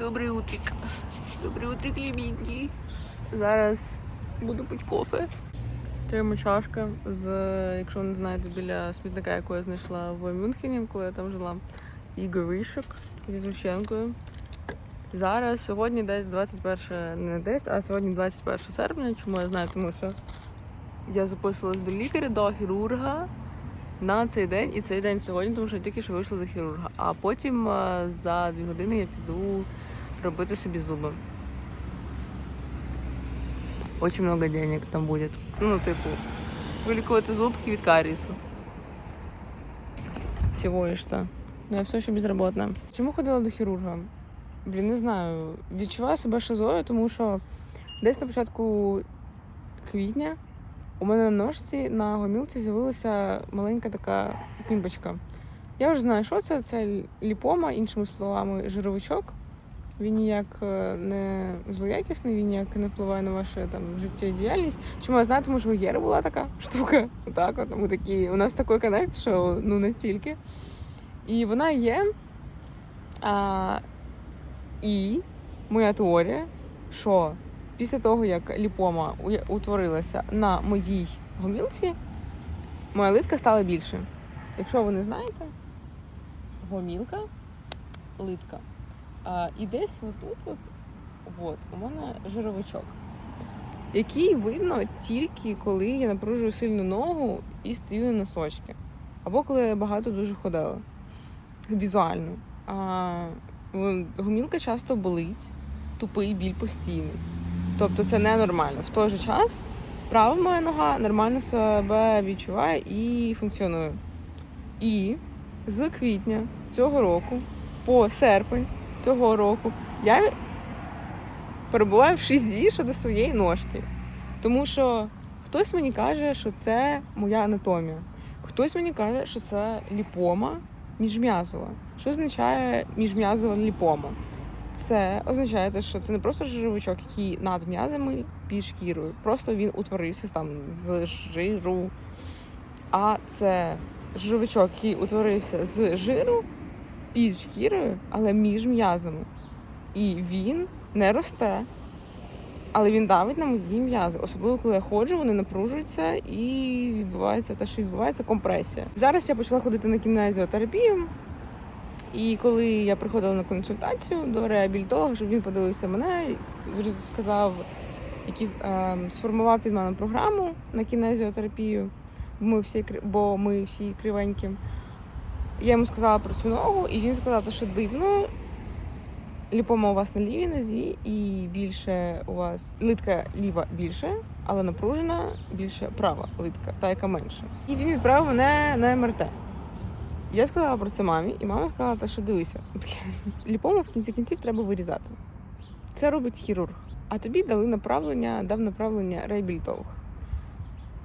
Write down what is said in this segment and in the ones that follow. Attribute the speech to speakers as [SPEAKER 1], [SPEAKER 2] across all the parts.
[SPEAKER 1] Добрий утрик. Добрий утрик, любенький. Зараз буду пити кофе. Тримаю чашка з, якщо ви не знаєте, біля смітника, яку я знайшла в Мюнхені, коли я там жила. І горішок зі згущенкою. Зараз сьогодні десь 21, не десь, а сьогодні 21 серпня. Чому я знаю? Тому що я записувалась до лікаря, до хірурга на цей день, і цей день сьогодні, тому що я тільки що вийшла до хірурга. А потім е, за дві години я піду робити собі зуби. Очень много денег там будет. Ну, типу, вилікувати зубки від карісу. Всього лиш то. Ну, я все ще безработна. Чому ходила до хірурга? Блін, не знаю. Відчуваю себе шизою, тому що десь на початку квітня у мене на ножці на гомілці з'явилася маленька така пімпочка. Я вже знаю, що це. Це ліпома, іншими словами, жировичок. Він ніяк е, не злоякісний, він ніяк не впливає на вашу там життєдіяльність. Чому я знаю, тому що у Єри була така штука. Отак, от ми такі. У нас такий коннект, що ну настільки. І вона є. А, і моя теорія, що після того, як ліпома утворилася на моїй гомілці, моя литка стала більше. Якщо ви не знаєте, гомілка, литка. А, і десь отут, от, от, у мене жировичок, який видно тільки коли я напружую сильно ногу і стою на носочки. Або коли я багато дуже ходила візуально. А, гомілка часто болить, тупий біль постійний. Тобто це ненормально. В той же час права моя нога нормально себе відчуває і функціонує. І з квітня цього року по серпень цього року я перебуваю в шизі щодо своєї ножки. Тому що хтось мені каже, що це моя анатомія. Хтось мені каже, що це ліпома міжм'язова. Що означає міжм'язова ліпома? Це означає, що це не просто жировичок, який над м'язами під шкірою. Просто він утворився там з жиру. А це жировичок, який утворився з жиру під шкірою, але між м'язами. І він не росте, але він давить на мої м'язи. Особливо, коли я ходжу, вони напружуються і відбувається те, що відбувається компресія. Зараз я почала ходити на кінезіотерапію. І коли я приходила на консультацію до реабілітолога, щоб він подивився мене, сказав, який е, сформував під мене програму на кінезіотерапію, ми всі бо ми всі кривенькі. Я йому сказала про цю ногу, і він сказав, що дивно. Ліпома у вас на лівій нозі, і більше у вас литка ліва більше, але напружена більше права литка, та яка менша. І він відправив мене на МРТ. Я сказала про це мамі, і мама сказала, та що дивися, ліпому в кінці кінців треба вирізати. Це робить хірург. А тобі дали направлення, дав направлення реабілітолог.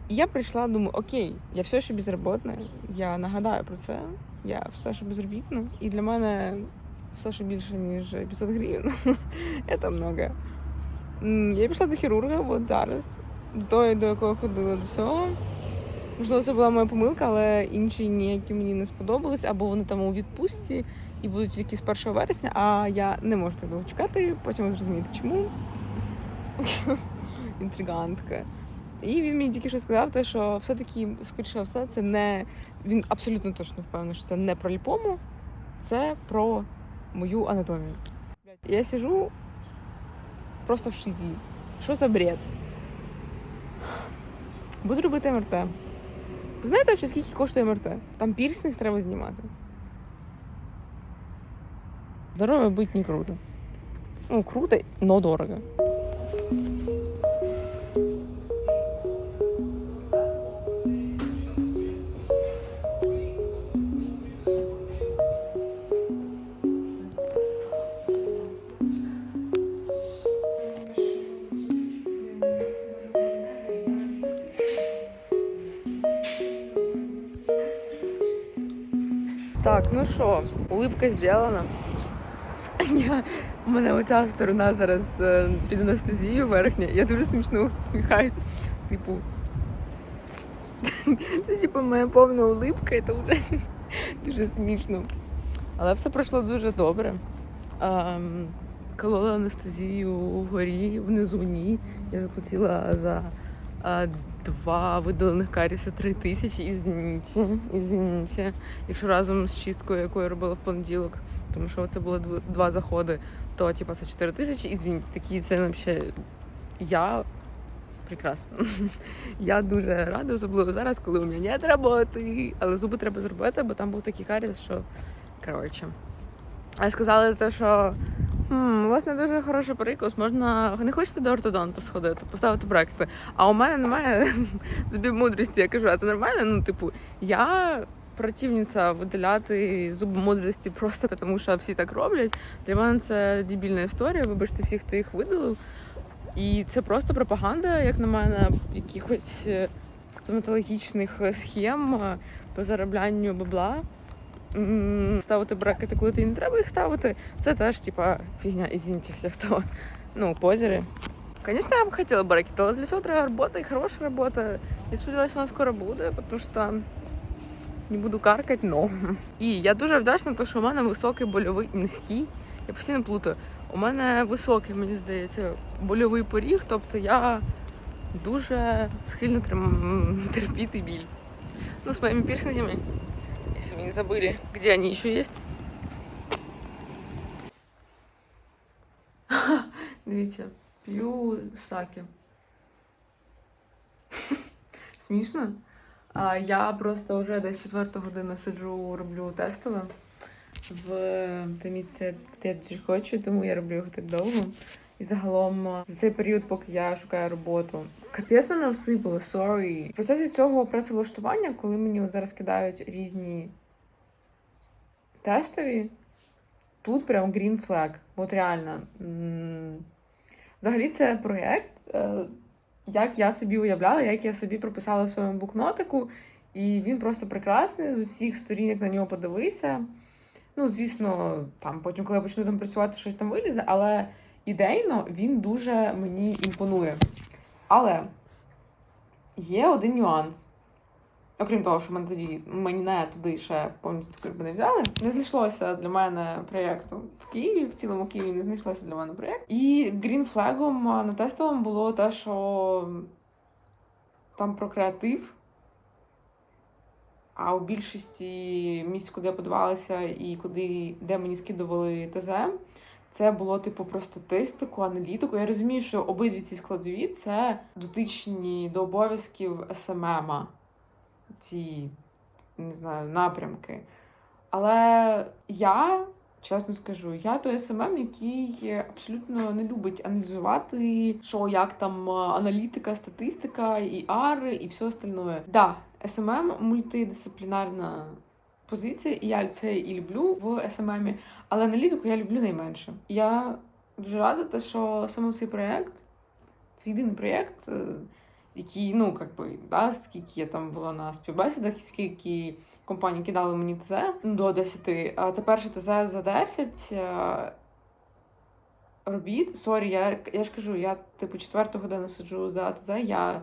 [SPEAKER 1] І я прийшла, думаю, окей, я все ще безробітна, я нагадаю про це, я все ще безробітна, і для мене все ще більше, ніж 500 гривень. Це много. Я пішла до хірурга от зараз, до того, до якого ходила до цього. Можливо, це була моя помилка, але інші ніякі мені не сподобались, або вони там у відпустці і будуть з 1 вересня, а я не можу так довго чекати, потім ви зрозумієте, чому. Інтригантка. І він мені тільки що сказав, те, що все-таки, скоріше все, це не. Він абсолютно точно впевнений, що це не про ліпому, це про мою анатомію. Я сижу просто в шизі. Що за бред? Буду робити МРТ. Ви знаєте, взагалі, скільки коштує МРТ? Там пірсинг треба знімати. Здоров'я бути не круто. Ну, круто, но дорого. Що, улыбка зроблена. Я, у мене оця сторона зараз е, під анестезією верхня. Я дуже смішно усміхаюсь. Типу. Це типу моя повна улыбка, і це вже дуже смішно. Але все пройшло дуже добре. Ем, кололи анестезію вгорі, внизу ні. Я заплатила за а, два видалених каріса три тисячі. Ізвініть, ізвініть. Якщо разом з чисткою, яку я робила в понеділок, тому що це було два заходи, то типа це 4 тисячі. Ізвініть, такі це взагалі я прекрасно. Я дуже рада, особливо зараз, коли у мене нет роботи. Але зуби треба зробити, бо там був такий каріс, що коротше. А сказали те, що «Хм, у вас не дуже хороший перекус, можна не хочете до ортодонта сходити, поставити брекети. А у мене немає зубів мудрості. Я кажу, а це нормально? Ну, типу, я противниця видаляти зуби мудрості просто тому, що всі так роблять. Для мене це дебільна історія. Вибачте всіх, хто їх видалив. І це просто пропаганда, як на мене, якихось е, стоматологічних схем по зароблянню бабла. Ставити брекети, коли ти не треба їх ставити, це теж типа фігня, извините всіх, хто ну, позери. Конечно, я б хотіла брекети, але для цього треба робота і хороша робота. Я сподіваюся, вона скоро буде, тому що не буду каркати, но. І я дуже вдячна, тому що у мене високий больовий низький. Я постійно плутаю. У мене високий, мені здається, больовий поріг, тобто я дуже схильна трим- терпіти біль. Ну, з моїми пірсингами, якщо ви не забыли, где они еще есть. Дивіться, п'ю саки. Смішно? А я просто вже десь четверту годину сиджу, роблю тестове в теміці, дуже хочу, тому я роблю його так довго. І загалом за цей період, поки я шукаю роботу. Капець мене всипало, сорі. В процесі цього працевлаштування, коли мені от зараз кидають різні тестові, тут прям green flag. От реально. Взагалі це проєкт, е, як я собі уявляла, як я собі прописала в своєму блокнотику. І він просто прекрасний, з усіх сторін, як на нього подивися. Ну, звісно, там потім, коли я почну там працювати, щось там вилізе, але ідейно він дуже мені імпонує. Але є один нюанс. Окрім того, що мене тоді мене туди ще повністю не взяли. Не знайшлося для мене проєкту в Києві, в цілому Києві не знайшлося для мене проєкт. І грінфлегом на тестовому було те, що там про креатив. А у більшості місць, куди я подавалася і куди де мені скидували ТЗ, це було типу про статистику, аналітику. Я розумію, що обидві ці складові це дотичні до обов'язків СММа, ці не знаю, напрямки. Але я, чесно скажу, я той СММ, який абсолютно не любить аналізувати, що як там аналітика, статистика, і AR, і все остальное. Да, СММ мультидисциплінарна позиція, і я це і люблю в СММі, але аналітику я люблю найменше. Я дуже рада, що саме цей проєкт, це єдиний проєкт, який, ну, как би, да, скільки я там була на співбесідах, скільки компаній кидали мені ТЗ до 10. А це перше ТЗ за 10 е, робіт. Сорі, я, я ж кажу, я типу четверту годину сиджу за ТЗ, я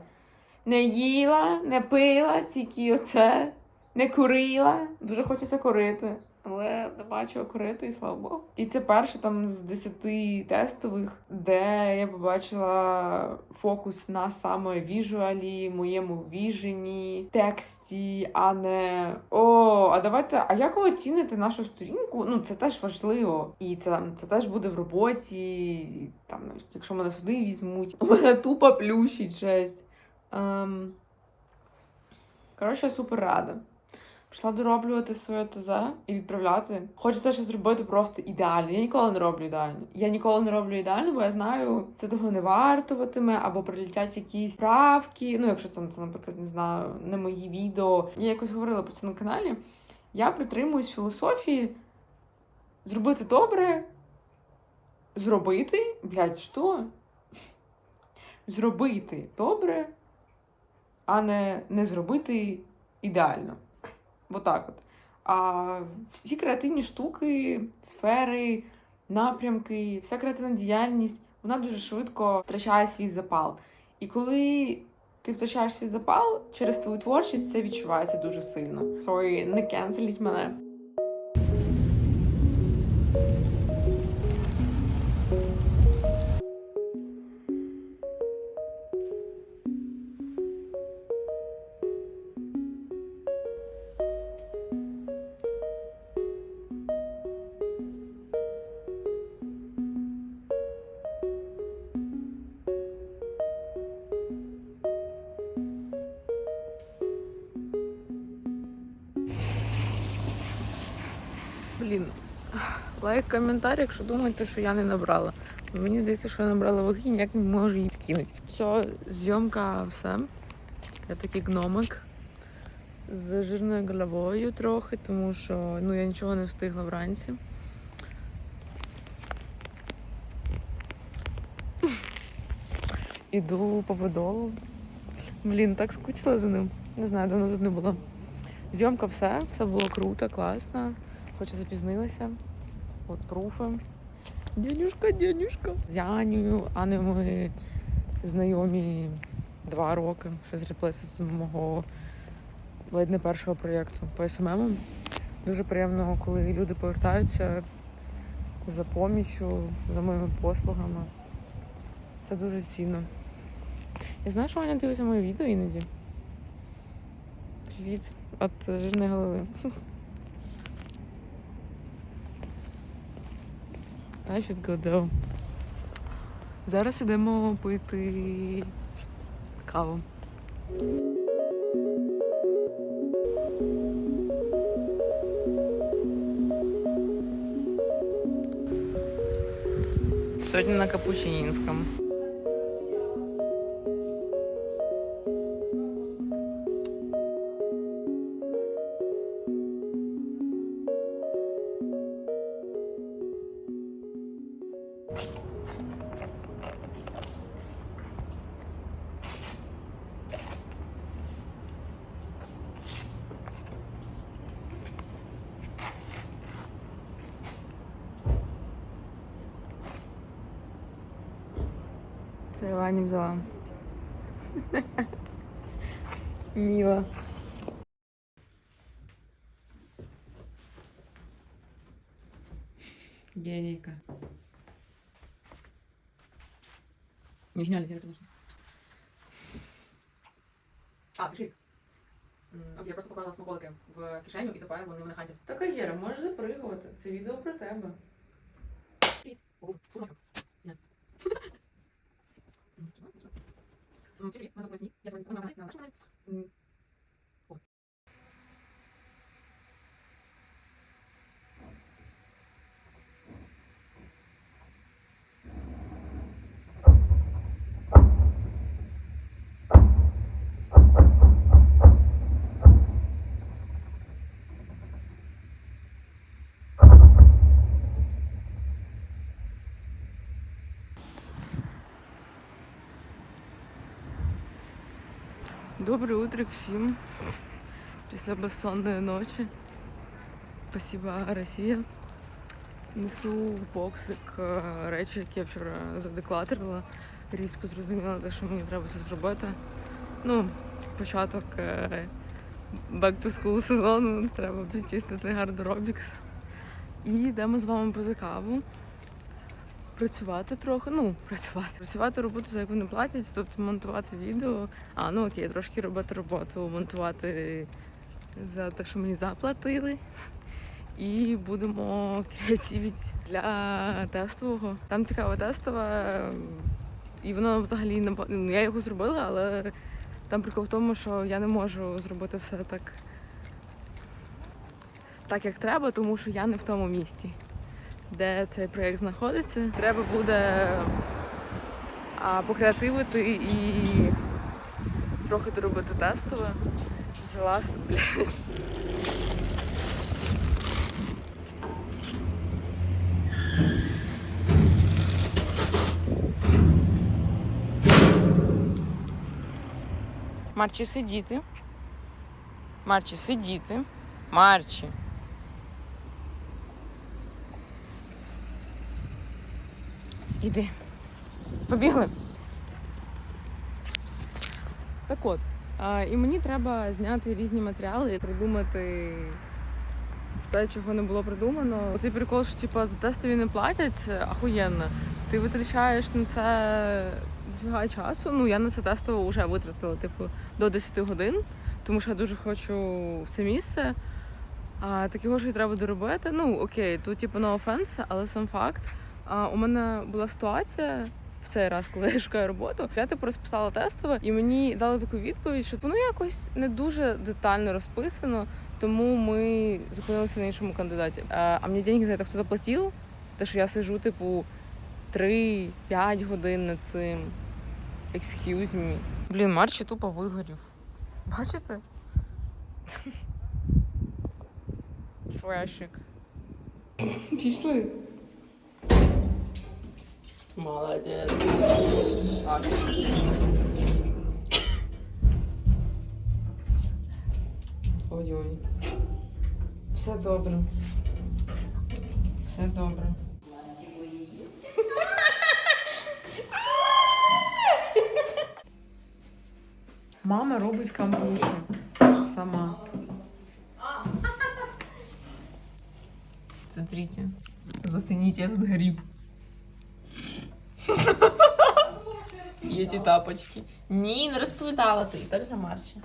[SPEAKER 1] не їла, не пила, тільки оце, не курила. Дуже хочеться курити. Але не бачу курити, і слава Богу. І це перше там з 10 тестових, де я побачила фокус на саме віжуалі, моєму віжені, тексті, а не о, а давайте, а як ви оціните нашу сторінку? Ну, це теж важливо. І це, це теж буде в роботі. Там, якщо мене сюди візьмуть, у мене тупо плющить жесть. Ем... Коротше, я супер рада. Пішла дороблювати своє ТЗ і відправляти. Хочеться ще зробити просто ідеально. Я ніколи не роблю ідеально. Я ніколи не роблю ідеально, бо я знаю, це того не вартуватиме, або прилетять якісь правки. Ну, якщо це, наприклад, не знаю, не мої відео. Я якось говорила про це на каналі. Я притримуюсь філософії зробити добре, зробити, блядь, що? Зробити добре, а не, не зробити ідеально. Отак от. А всі креативні штуки, сфери, напрямки, вся креативна діяльність, вона дуже швидко втрачає свій запал. І коли ти втрачаєш свій запал через твою творчість, це відчувається дуже сильно. Sorry, не кенселіть мене. Лайк, коментар, якщо думаєте, що я не набрала. Мені здається, що я набрала ваги, ніяк не можу її скинути. Все, зйомка, все. Я такий гномик з жирною головою трохи, тому що ну, я нічого не встигла вранці. Іду по подолу. Блін, так скучила за ним. Не знаю, давно тут не було. Зйомка все, все було круто, класно. Хоч запізнилася. От пруфи. Дядюшка, дядюшка. З Анею, Анею ми знайомі два роки. Ще зріплися з мого ледь не першого проєкту по СММ. Дуже приємно, коли люди повертаються за поміччю, за моїми послугами. Це дуже цінно. Я знаю, що Аня дивиться моє відео іноді. Привіт від жирної голови. I should. Зараз ідемо пити каву. Сьогодні на Капучинінському. Міла. Генийка. Не гняли, я это нужно. А, ти ж Окей, я просто поклала смаколики в кишеню і тепер вони мене хантять. Так, Аєра, можеш запригувати. Це відео про тебе. Привіт. О, будь ласка. Ні. М, М, Всім привіт, мене звуть Сні. Я сьогодні каналі, на нашому каналі. Mm. Доброе утро всім. Після безсонної ночі. Спасибо, Росія. Несу в боксик е, речі, які я вчора задеклатерила. Різко зрозуміла те, що мені треба це зробити. Ну, початок е, back to school сезону, треба підчистити гардеробікс. І йдемо з вами пити каву. Працювати трохи, ну, працювати. Працювати роботу, за яку не платять, тобто монтувати відео. А, ну окей, трошки робити роботу, монтувати за те, що мені заплатили. І будемо креативити для тестового. Там цікава тестова, і воно взагалі не ну, я його зробила, але там прикол в тому, що я не можу зробити все так, так як треба, тому що я не в тому місті де цей проєкт знаходиться. Треба буде покреативити і трохи доробити тестове. Взяла блядь. Марчі сидіти. Марчі сидіти. Марчі. Іди. Побігли. Так от. А, і мені треба зняти різні матеріали, придумати те, чого не було придумано. Оцей прикол, що типу, за тестові не платять, ахуєнно. Ти витрачаєш на це дофіга часу. Ну, я на це тестово вже витратила, типу, до 10 годин, тому що я дуже хочу в це місце. А такі гроші треба доробити. Ну, окей, тут типу no offense, але сам факт. А, у мене була ситуація в цей раз, коли я шукаю роботу. Я типу розписала тестове, і мені дали таку відповідь, що воно якось не дуже детально розписано. тому ми зупинилися на іншому кандидаті. А, а мені деньги за це хто заплатив? Те, що я сижу, типу, 3-5 годин над цим. Excuse me. Блін, Марчі тупо вигорів. Бачите? Трешик. Пішли. Молодець. Так. Ой-ой. Все добре. Все добре. Мама робить камбучу сама. Смотрите. Зацените этот гриб. І ті тапочки. Ні, не розповідала ти. Так же Марчі.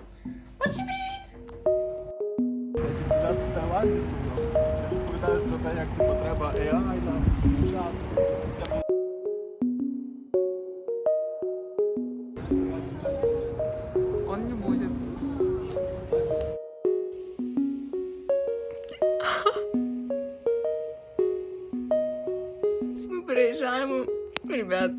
[SPEAKER 1] Марчі, привіт!
[SPEAKER 2] Розповідають про те, як треба AI там,
[SPEAKER 1] ребят.